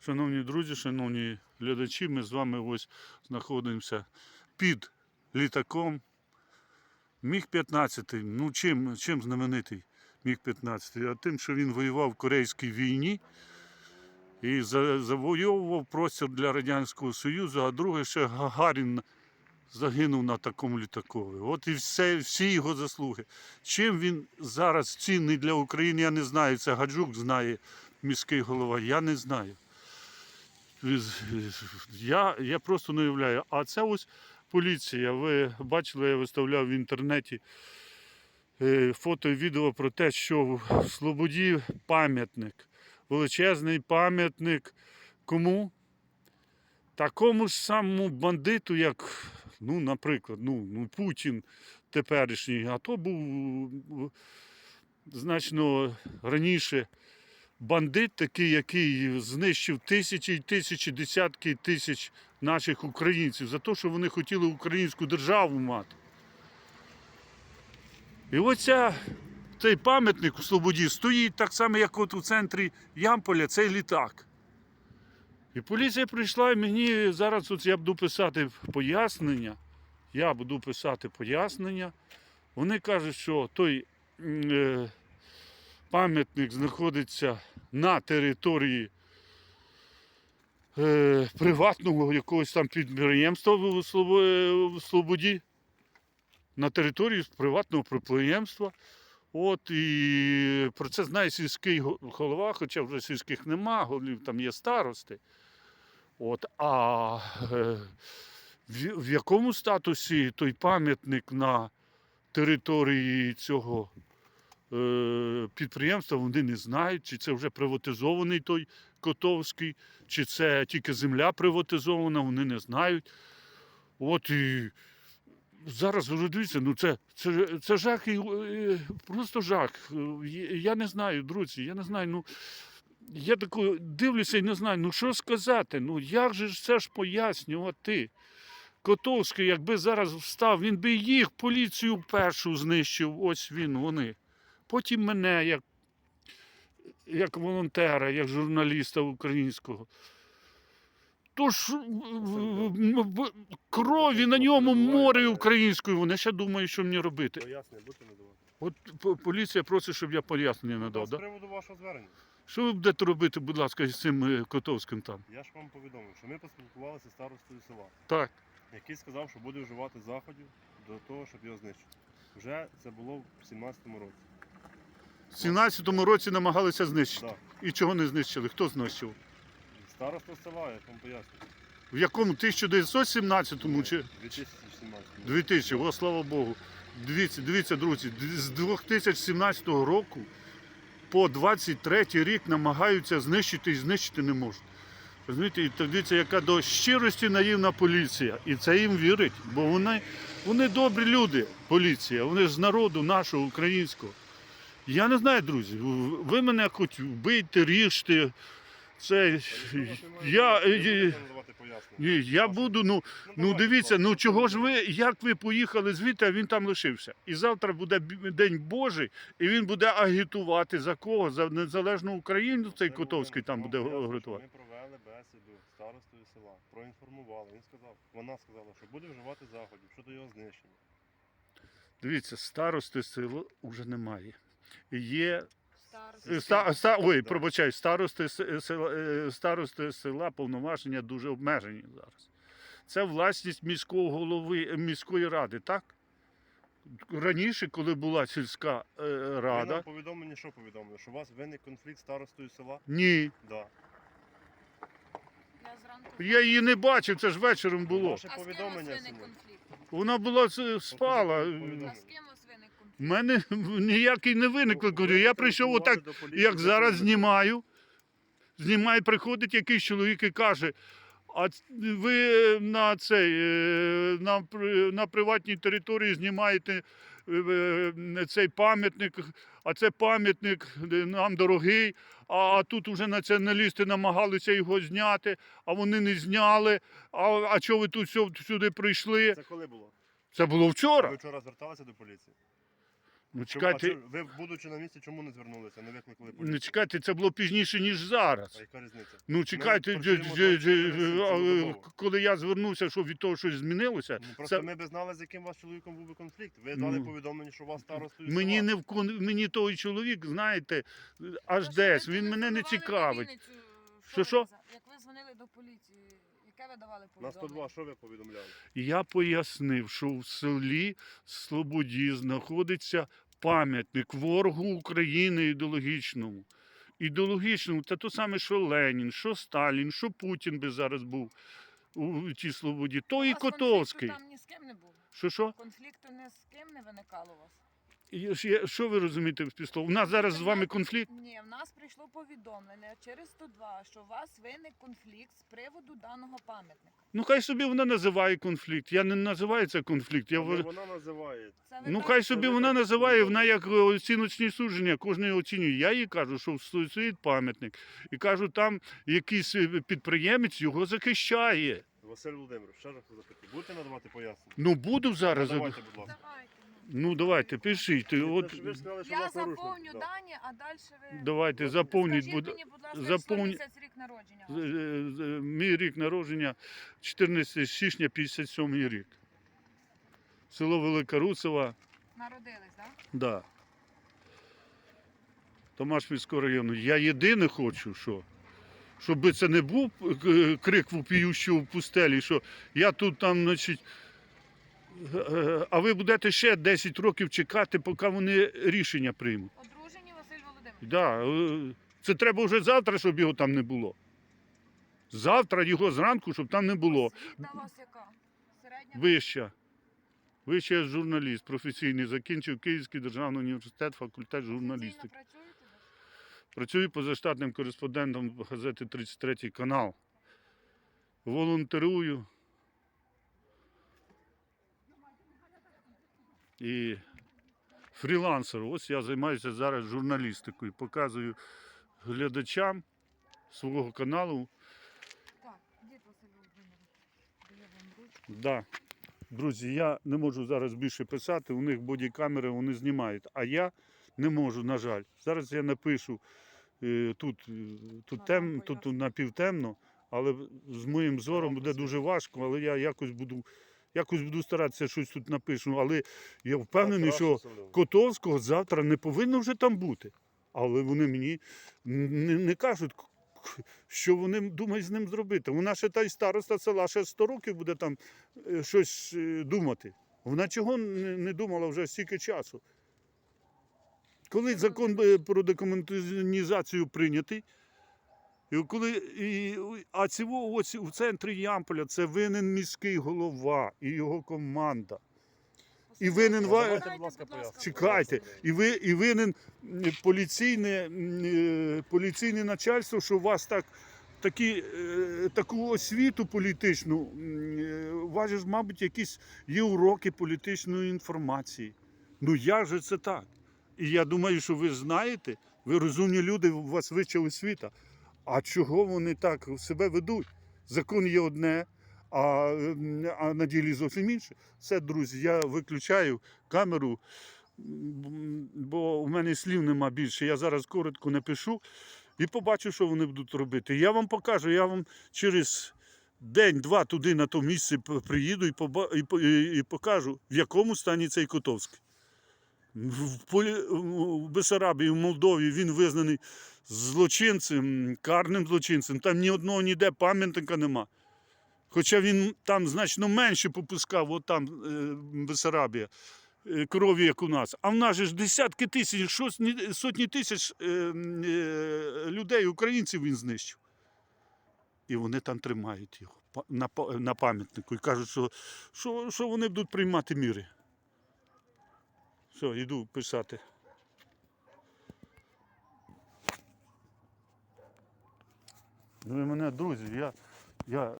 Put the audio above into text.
Шановні друзі, шановні глядачі, ми з вами ось знаходимося під літаком. Міг-15. Ну чим, чим знаменитий Міг-15? А тим, що він воював в Корейській війні і за- завойовував простір для Радянського Союзу, а друге ще Гагарін загинув на такому літакові. От і все, всі його заслуги. Чим він зараз цінний для України, я не знаю. Це Гаджук знає, міський голова, я не знаю. Я, я просто не уявляю. А це ось поліція. Ви бачили, я виставляв в інтернеті е, фото і відео про те, що в Слободі пам'ятник, величезний пам'ятник кому? Такому ж самому бандиту, як, ну, наприклад, ну, ну, Путін теперішній, а то був е, значно раніше бандит такий, який знищив тисячі і тисячі, десятки тисяч наших українців за те, що вони хотіли українську державу мати. І оця, цей пам'ятник у Слободі стоїть так само, як от у центрі Ямполя, цей літак. І поліція прийшла і мені зараз от я буду писати пояснення. Я буду писати пояснення. Вони кажуть, що той е, пам'ятник знаходиться на території е, приватного якогось там підприємства в, Слобо- Слободі. На території приватного підприємства. От і про це знає сільський голова, хоча вже сільських нема, голів там є старости. От, а е, в, якому статусі той пам'ятник на території цього підприємства, вони не знають, чи це вже приватизований той Котовський, чи це тільки земля приватизована, вони не знають. От і зараз дивіться, ну це, це, це жах, і, е, просто жах. Е, Я не знаю, друзі, я не знаю. ну я тако дивлюся і не знаю, ну що сказати? Ну як же ж це ж пояснювати? Котовський, якби зараз встав, він би їх, поліцію першу знищив, ось він, вони. Потім мене, як, як волонтера, як журналіста українського. Тож крові на ньому море української. Вони ще думають, що мені робити. Пояснення будете надавати. От поліція просить, щоб я пояснення надав. З приводу вашого звернення. Що ви будете робити, будь ласка, з цим е, Котовським там? Я ж вам повідомив, що ми поспілкувалися з старостою села, Так. який сказав, що буде вживати заходів до того, щоб його знищити. Вже це було в 17-му році. В 17-му році намагалися знищити. Так. І чого не знищили? Хто знищив? Староста села, я вам поясню. В якому 1917-му чи 2017 2000? О, слава Богу. Дивіться, дивіться, друзі, з 2017 року по 23 рік намагаються знищити і знищити не можуть. Розумієте, і дивіться, яка до щирості наївна поліція. І це їм вірить, бо вони, вони добрі люди, поліція, вони з народу нашого українського. Я не знаю, друзі, ви мене хоч вбийте, ріжте. Це я, е, ні, я буду, ну, Ну дивіться, ну чого ж ви, як ви поїхали звідти, а він там лишився. І завтра буде День Божий, і він буде агітувати за кого? За незалежну Україну цей Котовський там буде агітувати. Ми провели бесіду з старостою села, проінформували. Він сказав, вона сказала, що буде вживати заходів щодо його знищення. Дивіться, старости села вже немає. Є е, ста, ста, ой, Да. пробачай, старости села, е, старости села повноваження дуже обмежені зараз. Це власність міського голови е, міської ради, так? Раніше, коли була сільська е, Ви рада, нам повідомлені, що повідомили? Що у вас виник конфлікт з старостою села? ні. Да. Я зранку. Я її не бачив, це ж вечором було. Ваше А з ким у вас повідомлення виник сьогодні. конфлікт? Вона була спала. А з ким У мене ніякий не виникло. Ну, я прийшов отак, як зараз знімаю. Знімаю, приходить якийсь чоловік і каже: а ви на цей е, на, на приватній території знімаєте е, е, цей пам'ятник, а це пам'ятник нам дорогий. А, тут вже націоналісти намагалися його зняти, а вони не зняли. А, а чого ви тут сюди прийшли? Це коли було? Це було Ви вчора. вчора зверталися до поліції? Ну Чому- а чекайте, чо- ви, будучи на місці, чому не звернулися, не викликали не поліцію? чекайте, це було пізніше, ніж А зараз. яка різниця? Ну чекайте, працюємо дж- дж- 24 дж- а, цілодобово. коли я звернувся, що від того щось змінилося, Ну, просто це- ми б знали, з яким у вас чоловіком був би конфлікт. Ви дали Ну, повідомлення, що у вас старостою мені села. не вкон... мені той чоловік, знаєте, аж То, що десь. ви Він мене не телефонували цікавить. Вінницю, Що, ви що? казали? Як ви дзвонили до поліції, яке ви давали На 102, що ви повідомляли? Я пояснив, що в селі Слободі знаходиться пам'ятник ворогу України ідеологічному. Ідеологічному це то саме, що Ленін, що Сталін, що Путін би зараз був у тій свободі, то і Котовський. Там ні з ким не було. Що що? Конфлікту ні з ким не виникало у вас. І Що ви розумієте в післо? У нас зараз з вами конфлікт. Ні, в нас прийшло повідомлення через 102, що у вас виник конфлікт з приводу даного пам'ятника. Ну хай собі вона називає конфлікт. Я не називаю це конфлікт. Я Але вважаю- вона називає. Це ви Ну так- хай собі вона так називає, вона як е, оціночні судження, кожен оцінює. Я їй кажу, що сто- стоїть пам'ятник. І кажу, там якийсь е, підприємець його захищає. Василь Володимирович, ще раз запитую. Будете надавати пояснення? Ну буду зараз. Давайте, будь ласка. Давайте. Ну. Давайте, пишіть. От ви ж сказали, що Я вас заповню Да. дані, а далі ви... давайте заповніть. Скажіть будь- мені, будь ласка, заповні- число місяць, рік народження. Е, е, Мій рік народження 14 січня 57 рік. Село Велика Руцева, Народились, так? да. Томашпільського району. Я єдине хочу, що. Щоб це не був е, крик вопіющого в пустелі, що я тут там, значить. А ви будете ще 10 років чекати, поки вони рішення приймуть. Одружені Василь Володимирович. Да, е, це треба вже завтра, щоб його там не було. Завтра його зранку, щоб там не було. Освіта у вас яка? Середня? Вища. Вища я журналіст, професійний, закінчив Київський державний університет, факультет журналістики. працюєте? Працюю позаштатним кореспондентом газети 33 канал. Волонтерую. І фрілансер. Ось я займаюся зараз журналістикою. Показую глядачам свого каналу. Так, дід Василь. Да. Друзі, я не можу зараз більше писати, у них бодікамери вони знімають, а я не можу, на жаль. Зараз я напишу е, тут, е, тут, тем, тут напівтемно, але з моїм зором буде дуже важко, але я якось буду, якось буду старатися щось тут напишу. Але я впевнений, що. Котовського завтра не повинно вже там бути. Але вони мені не, не кажуть, що вони думають з ним зробити. Вона ще та й староста села, ще 100 років буде там е, щось е, думати. Вона чого не, не думала вже стільки часу? Коли закон е, про декомунізацію прийнятий, і коли, і, а цього ось у центрі Ямполя це винен міський голова і його команда. І винен будь ласка. Чекайте, і ви і винен поліційне, е, поліційне начальство, що у вас так, такі, е, таку освіту політичну, е, у вас ж, мабуть, якісь є уроки політичної інформації. Ну як же це так? І я думаю, що ви знаєте, ви розумні люди, у вас вища освіта. А чого вони так себе ведуть? Закон є одне, а, а на ділі зовсім інше. Все, друзі, я виключаю камеру, бо у мене слів нема більше. Я зараз коротко напишу і побачу, що вони будуть робити. Я вам покажу, я вам через день-два туди на то місце приїду і, поба- і, покажу, в якому стані цей Котовський. В, Полі... в Бесарабії, в Молдові він визнаний злочинцем, карним злочинцем. Там ні одного ніде пам'ятника нема. Хоча він там значно менше попускав, от там е, Бесарабія, е, крові, як у нас. А в нас же ж десятки тисяч, сотні, сотні тисяч е, людей, українців він знищив. І вони там тримають його на пам'ятнику і кажуть, що, що, що вони будуть приймати міри. Все, йду писати. Ну і мене, друзі, я, я